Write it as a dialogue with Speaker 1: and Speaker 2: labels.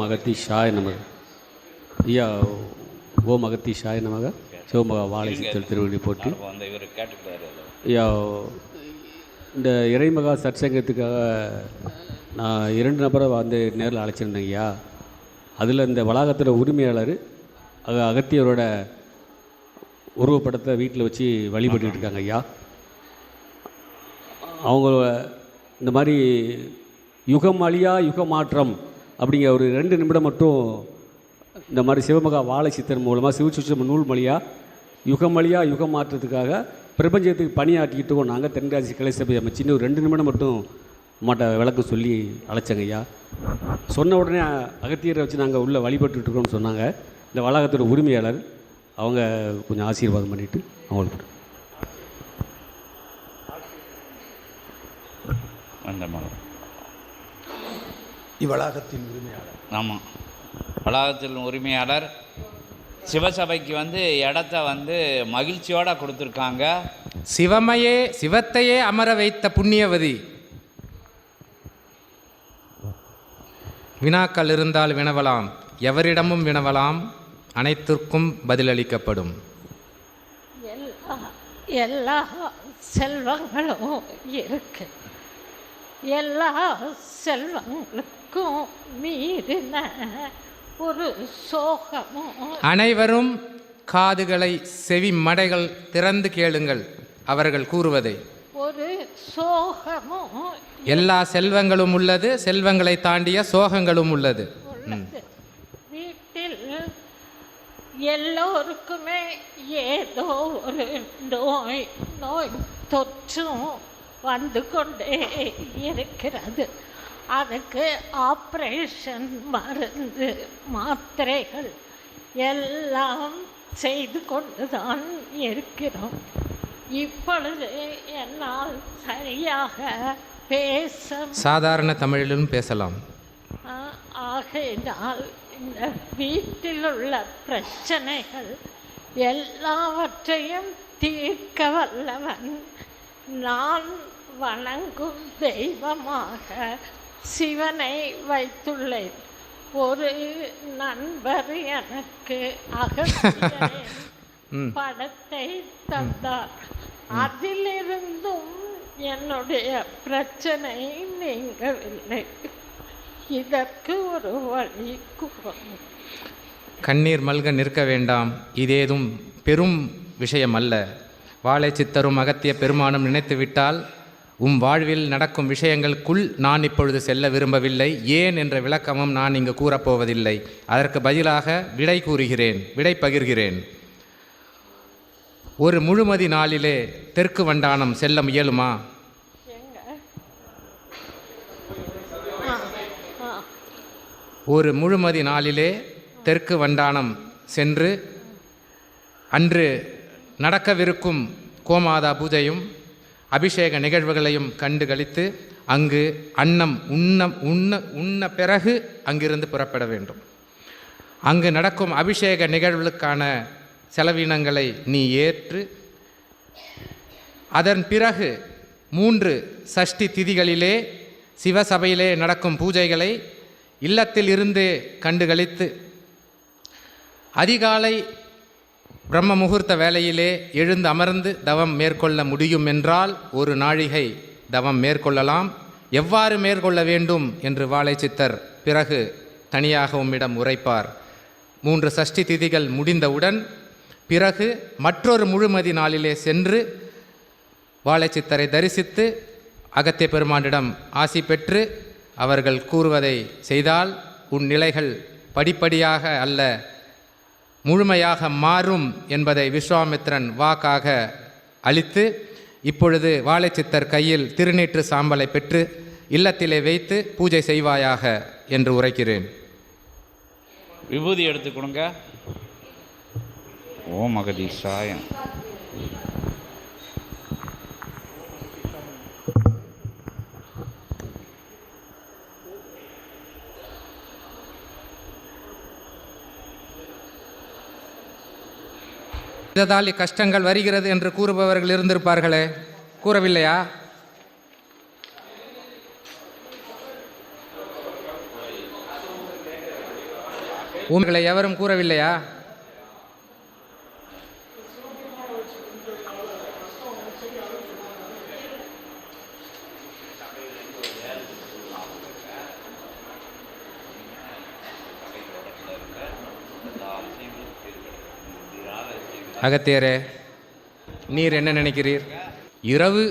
Speaker 1: மகத்தீஷாய நமக. ஐயா ஓ மகத்தீஷாய நமக. சிவமகா வாழை சித்தல்
Speaker 2: கேட்டுக்கிட்டாரு அதை.
Speaker 1: ஐயா இந்த இறைமகா சத்சங்கத்துக்காக நான் இரண்டு நபரை வந்து நேரில் அழைச்சிருந்தேன் ஐயா. அதில் இந்த வளாகத்தில் உரிமையாளர் அது அகத்தியரோட உருவப்படத்தை வீட்டில் வச்சு வழிபட்டுட்டு இருக்காங்க ஐயா. அவங்க இந்த மாதிரி யுகம் அழியா யுக மாற்றம் அப்படிங்கிற ஒரு ரெண்டு நிமிடம் மட்டும் இந்த மாதிரி சிவமகா வாழை சித்தர் மூலமாக சிவசுஷம் நூல் மொழியாக யுகமழியா யுகம் மாற்றத்துக்காக பிரபஞ்சத்துக்கு பணியாற்றிக்கிட்டு நாங்கள் தென்காசி கலை சபை அமைச்சின்னு ஒரு ரெண்டு நிமிடம் மட்டும் மாட்ட விளக்கு சொல்லி அழைச்சங்க ஐயா. சொன்ன உடனே அகத்தியரை வச்சு நாங்கள் உள்ளே வழிபட்டுருக்கோம்னு சொன்னாங்க. இந்த வளாகத்தோட உரிமையாளர் அவங்க கொஞ்சம் ஆசீர்வாதம் பண்ணிவிட்டு அவங்களுக்கு
Speaker 2: அந்த மாதிரி.
Speaker 3: இவ்வளாகத்தின் உரிமையாளர்.
Speaker 2: ஆமாம் வளாகத்தில் உரிமையாளர். சிவசபைக்கு வந்து இடத்த வந்து மகிழ்ச்சியோட கொடுத்துருக்காங்க.
Speaker 4: சிவமையே சிவத்தையே அமர வைத்த புண்ணியவதி. வினாக்கள் இருந்தால் வினவலாம் எவரிடமும் வினவலாம் அனைத்திற்கும் பதிலளிக்கப்படும்.
Speaker 5: எல்லா எல்லா செல்வங்களும் இருக்கு. எல்லா செல்வங்களுக்கும் மீறின ஒரு சோகமும்
Speaker 4: அனைவரும் காதுகளை செவி மடைகள் திறந்து கேளுங்கள் அவர்கள் கூறுவதை.
Speaker 5: ஒரு சோகமும்
Speaker 4: எல்லா செல்வங்களும் உள்ளது செல்வங்களை தாண்டிய சோகங்களும் உள்ளது.
Speaker 5: வீட்டில் எல்லோருக்குமே ஏதோ ஒரு நோய் நோய் தொற்றும் வந்து கொண்டே இருக்கிறது. அதுக்கு ஆப்ரேஷன் மருந்து மாத்திரைகள் எல்லாம் செய்து கொண்டுதான் இருக்கிறோம். இப்பொழுது என்னால் சரியாக பேச
Speaker 4: சாதாரண தமிழிலும் பேசலாம்.
Speaker 5: ஆகையினால் இந்த வீட்டில் உள்ள பிரச்சனைகள் எல்லாவற்றையும் தீர்க்க வல்லவன் நான் வணங்கும் தெய்வமாக சிவனை வைத்துள்ளேன். ஒரு நண்பர் எனக்கு அகத்தியரின் படத்தை தந்தார். அதிலிருந்தும் என்னுடைய பிரச்சனை நீங்கவில்லை. இதற்கு ஒரு வழி
Speaker 4: கண்ணீர் மல்க நிற்க வேண்டாம். இதேதும் பெரும் விஷயம் அல்ல வாழை சித்தரும் அகத்திய பெருமானும் நினைத்துவிட்டால் உம் வாழ்வில் நடக்கும் விஷயங்களுக்குள் நான் இப்பொழுது செல்ல விரும்பவில்லை. ஏன் என்ற விளக்கமும் நான் இங்கு கூறப்போவதில்லை. அதற்கு பதிலாக விடை கூறுகிறேன். விடை பகிர்கிறேன். ஒரு முழுமதி நாளிலே தெற்கு வண்டானம் செல்ல முயலுமா? ஒரு முழுமதி நாளிலே தெற்கு வண்டானம் சென்று அன்று நடக்கவிருக்கும் கோமாதா பூஜையும் அபிஷேக நிகழ்வுகளையும் கண்டு கழித்து அங்கு அன்னம் உண்ண உண்ண உண்ண பிறகு அங்கிருந்து புறப்பட வேண்டும். அங்கு நடக்கும் அபிஷேக நிகழ்வுகளுக்கான செலவினங்களை நீ ஏற்று அதன் பிறகு மூன்று சஷ்டி திதிகளிலே சிவசபையிலே நடக்கும் பூஜைகளை இல்லத்தில் இருந்து கண்டுகளித்து அதிகாலை பிரம்ம முகூர்த்த வேளையிலே எழுந்து அமர்ந்து தவம் மேற்கொள்ள முடியும் என்றால் ஒரு நாழிகை தவம் மேற்கொள்ளலாம். எவ்வாறு மேற்கொள்ள வேண்டும் என்று வாழை சித்தர் பிறகு தனியாக உம்மிடம் உரைப்பார். மூன்று சஷ்டி திதிகள் முடிந்தவுடன் பிறகு மற்றொரு முழுமதி நாளிலே சென்று வாழைச்சித்தரை தரிசித்து அகத்திய பெருமானிடம் ஆசி பெற்று அவர்கள் கூறுவதை செய்தால் உன் நிலைகள் படிப்படியாக அல்ல. முழுமையாக மாறும் என்பதை விஸ்வாமித்திரன் வாக்காக அளித்து இப்பொழுது வாழைச்சித்தர் கையில் திருநீற்று சாம்பலை பெற்று இல்லத்திலே வைத்து பூஜை செய்வாயாக என்று உரைக்கிறேன்.
Speaker 2: விபூதி எடுத்து கொடுங்க. ஓ மகதீஷாயம்
Speaker 4: இததால் கஷ்டங்கள் வருகிறது என்று கூறுபவர்கள் இருந்திருப்பார்களே? கூறவில்லையா?
Speaker 2: உங்களை எவரும் கூறவில்லையா? அகத்தியரே நீர் என்ன நினைக்கிறீர்? இரவு